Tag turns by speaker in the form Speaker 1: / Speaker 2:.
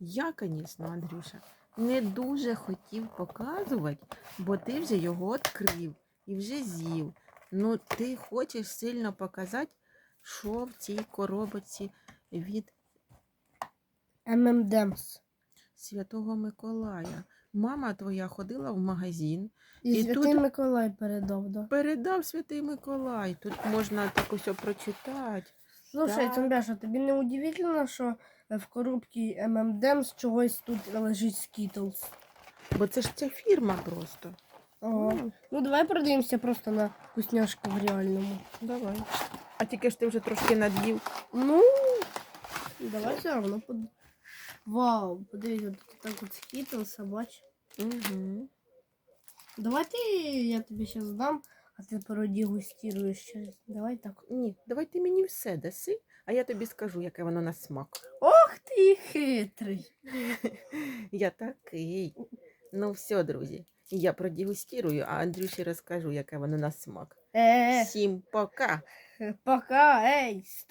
Speaker 1: Я, звісно, Андрюша, не дуже хотів показувати, бо ти вже його відкрив і вже з'їв. Ну, ти хочеш сильно показати, що в цій коробочці від
Speaker 2: ММДемс.
Speaker 1: Святого Миколая. Мама твоя ходила в магазин,
Speaker 2: І,
Speaker 1: І
Speaker 2: Святий
Speaker 1: тут-
Speaker 2: Миколай передав, да.
Speaker 1: передав Святий Миколай. Тут можна так ось прочитати.
Speaker 2: Слушай,
Speaker 1: Так.
Speaker 2: Цумбяша, тобі не удивительно, що в коробці ММДемс чогось тут лежить Skittles?
Speaker 1: Бо це ж ця фірма просто.
Speaker 2: Ага.
Speaker 1: М,
Speaker 2: Ну давай подивимося просто на вкусняшки в реальному.
Speaker 1: Давай. А тільки ж ти вже трошки над'їв.
Speaker 2: Ну, давай все равно под... Вау, подивіться, тут так от Skittles, бач.
Speaker 1: Угу.
Speaker 2: Давай ти, я тобі зараз дам, а ти продегустируєш через. Давай так.
Speaker 1: Ні, давай ти мені все даси, а я тобі скажу, яке воно на смак.
Speaker 2: Ох ти хитрий.
Speaker 1: Я такий. Ну все, друзі. Я продегустирую, а Андрюші розкажу, яке воно на смак.
Speaker 2: Е,
Speaker 1: Всім пока!
Speaker 2: пока, ей,